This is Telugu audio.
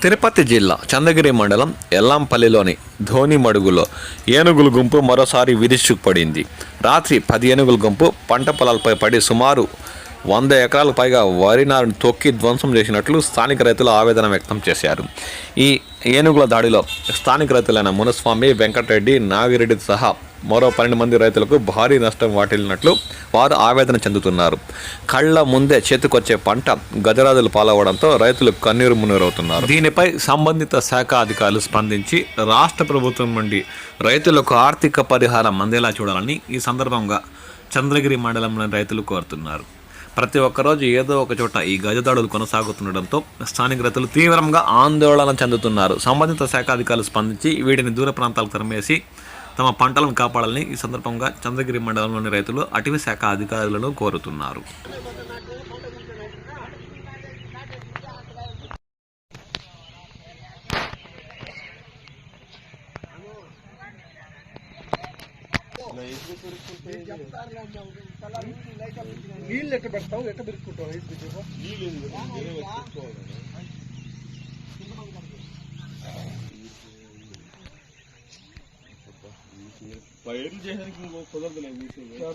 తిరుపతి జిల్లా చంద్రగిరి మండలం ఎల్లంపల్లిలోని ధోనిమడుగులో ఏనుగుల గుంపు మరోసారి విరుచుకుపడింది రాత్రి పది ఏనుగుల గుంపు పంట పొలాలపై పడి సుమారు వంద ఎకరాలకు పైగా వరి నారుని తొక్కి ధ్వంసం చేసినట్లు స్థానిక రైతులు ఆవేదన వ్యక్తం చేశారు. ఈ ఏనుగుల దాడిలో స్థానిక రైతులైన మునస్వామి వెంకటరెడ్డి నాగిరెడ్డి సహా మరో పన్నెండు మంది రైతులకు భారీ నష్టం వాటిల్లినట్లు వారు ఆవేదన చెందుతున్నారు. కళ్ళ ముందే చేతికొచ్చే పంట గజరాజులు పాలవడంతో రైతులు కన్నీరు మున్నీరవుతున్నారు. దీనిపై సంబంధిత శాఖ అధికారులు స్పందించి రాష్ట్ర ప్రభుత్వం నుండి రైతులకు ఆర్థిక పరిహారం అందేలా చూడాలని ఈ సందర్భంగా చంద్రగిరి మండలంలోని రైతులు కోరుతున్నారు. ప్రతి ఒక్కరోజు ఏదో ఒక చోట ఈ గజదాడులు కొనసాగుతుండటంతో స్థానిక రైతులు తీవ్రంగా ఆందోళన చెందుతున్నారు. సంబంధిత శాఖ అధికారులు స్పందించి వీటిని దూర ప్రాంతాలకు తరిమేసి తమ పంటలను కాపాడాలని ఈ సందర్భంగా చంద్రగిరి మండలంలోని రైతులు అటవీ శాఖ అధికారులను కోరుతున్నారు. నీళ్ళు ఎట్ట పెడతావు ఎట్ట పెరుక్కుంటావు రైతు బిడ్డకు పైర్లు చేయడానికి ఇంకో కుదరదులే వీటిలో